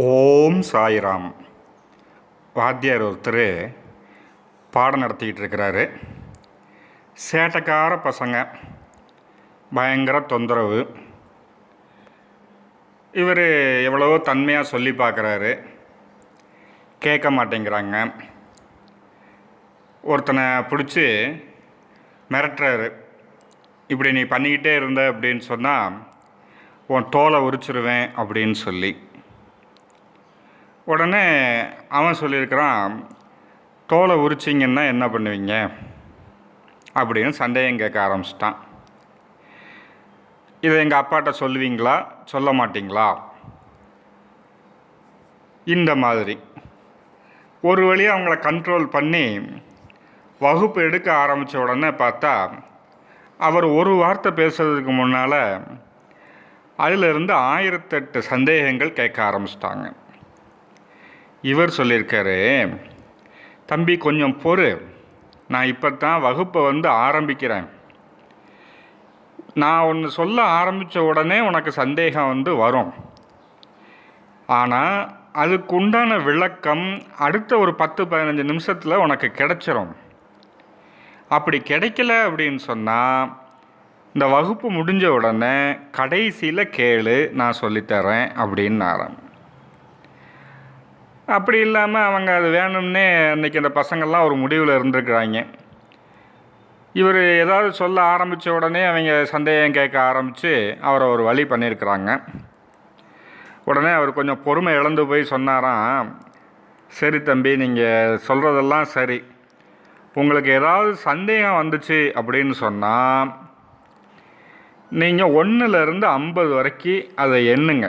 ஓம் சாய்ராம். வாத்தியார் ஒருத்தர் பாடம் நடத்திக்கிட்டு இருக்கிறாரு. சேட்டக்கார பசங்க. பயங்கர தொந்தரவு. இவர் எவ்வளவோ தன்மையாக சொல்லி பார்க்குறாரு. கேட்க மாட்டேங்கிறாங்க. ஒருத்தனை பிடிச்சி மிரட்டுறாரு. இப்படி நீ பண்ணிக்கிட்டே இருந்த அப்படின்னு சொன்னால் உன் தோலை உரிச்சிருவேன் அப்படின்னு சொல்லி. உடனே அவன் சொல்லியிருக்கிறான் தோலை உரிச்சிங்கன்னா என்ன பண்ணுவீங்க? அப்படின்னு சந்தேகம் கேட்க ஆரம்பிச்சிட்டான். இதை எங்கள் அப்பாட்ட சொல்லுவீங்களா? சொல்ல மாட்டிங்களா? இந்த மாதிரி. ஒரு வழியாக அவங்கள கண்ட்ரோல் பண்ணி வகுப்பு எடுக்க ஆரம்பித்த உடனே பார்த்தா அவர் ஒரு வார்த்தை பேசுறதுக்கு முன்னால் அதிலிருந்து ஆயிரத்தெட்டு சந்தேகங்கள் கேட்க ஆரம்பிச்சிட்டாங்க. இவர் சொல்லியிருக்காரு தம்பி கொஞ்சம் பொறு. நான் இப்போ தான் வகுப்பை வந்து ஆரம்பிக்கிறேன். நான் ஒன்று சொல்ல ஆரம்பித்த உடனே உனக்கு சந்தேகம் வந்து வரும். ஆனால் அதுக்குண்டான விளக்கம் அடுத்த ஒரு பத்து பதினஞ்சு நிமிஷத்தில் உனக்கு கிடைச்சிரும். அப்படி கிடைக்கல அப்படின்னு சொன்னால் இந்த வகுப்பு முடிஞ்ச உடனே கடைசியில் கேளு நான் சொல்லித்தரேன் அப்படின்னு ஆரம்பி அப்படி இல்லாமல் அவங்க அது வேணும்னே அன்றைக்கி அந்த பசங்கள்லாம் ஒரு முடிவில் இருந்திருக்கிறாங்க. இவர் ஏதாவது சொல்ல ஆரம்பித்த உடனே அவங்க சந்தேகம் கேட்க ஆரம்பித்து அவரை ஒரு வழி பண்ணியிருக்கிறாங்க உடனே அவர் கொஞ்சம் பொறுமை இழந்து போய் சொன்னாராம் சரி தம்பி நீங்கள் சொல்கிறதெல்லாம் சரி. உங்களுக்கு ஏதாவது சந்தேகம் வந்துச்சு அப்படின்னு சொன்னால் நீங்கள் ஒன்றுலேருந்து ஐம்பது வரைக்கும் அதை எண்ணுங்க.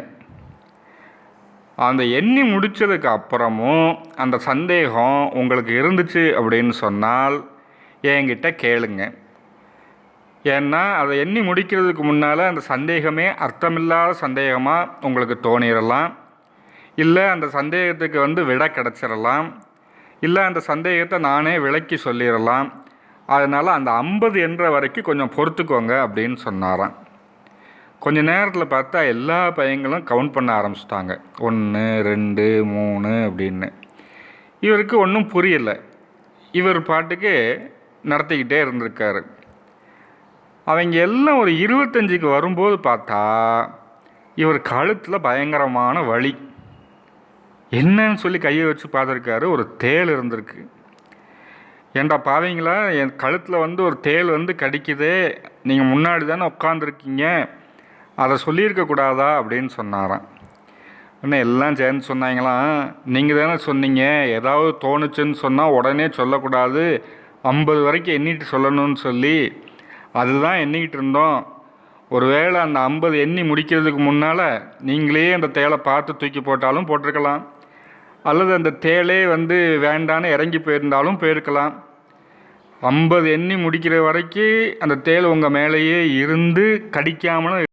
அந்த எண்ணி முடித்ததுக்கு அப்புறமும் அந்த சந்தேகம் உங்களுக்கு இருந்துச்சு அப்படின்னு சொன்னால் என்கிட்ட கேளுங்க. ஏன்னா அதை எண்ணி முடிக்கிறதுக்கு முன்னால் அந்த சந்தேகமே அர்த்தமில்லாத சந்தேகமாக உங்களுக்கு தோணிடலாம். இல்லை அந்த சந்தேகத்துக்கு வந்து விட கிடச்சிடலாம். இல்லை அந்த சந்தேகத்தை நானே விளக்கி சொல்லிடலாம். அதனால் அந்த ஐம்பது என்ற வரைக்கும் கொஞ்சம் பொறுத்துக்கோங்க அப்படின்னு சொன்னாராம். கொஞ்ச நேரத்தில் பார்த்தா எல்லா பையங்களும் கவுண்ட் பண்ண ஆரம்பிச்சிட்டாங்க. ஒன்று ரெண்டு மூணு அப்படின்னு. இவருக்கு ஒன்றும் புரியலை. இவர் பாட்டுக்கு நடத்திக்கிட்டே இருந்திருக்காரு. அவங்க எல்லாம் ஒரு இருபத்தஞ்சுக்கு வரும்போது பார்த்தா இவர் கழுத்தில் பயங்கரமான வழி என்னன்னு சொல்லி கையை வச்சு பார்த்துருக்காரு. ஒரு தேள் இருந்திருக்கு. ஏண்டா பாவீங்களா? என் கழுத்தில் வந்து ஒரு தேள் வந்து கடிக்குதே. நீங்கள் முன்னாடி தானே உட்காந்துருக்கீங்க அதை சொல்லியிருக்கக்கூடாதா அப்படின்னு சொன்னாராம். இன்னும் எல்லாம் சேர்ந்து சொன்னாங்களாம் நீங்கள் தானே சொன்னீங்க ஏதாவது தோணுச்சுன்னு சொன்னால் உடனே சொல்லக்கூடாது. ஐம்பது வரைக்கும் எண்ணிட்டு சொல்லணும்னு சொல்லி அதுதான் எண்ணிக்கிட்டு இருந்தோம். ஒருவேளை அந்த ஐம்பது எண்ணி முடிக்கிறதுக்கு முன்னால் நீங்களே அந்த தேளை பார்த்து தூக்கி போட்டாலும் போட்டிருக்கலாம். அல்லது அந்த தேலே வந்து வேண்டான்னு இறங்கி போயிருந்தாலும் போயிருக்கலாம். ஐம்பது எண்ணி முடிக்கிற வரைக்கும் அந்த தேள் உங்கள் மேலேயே இருந்து கடிக்காமலும்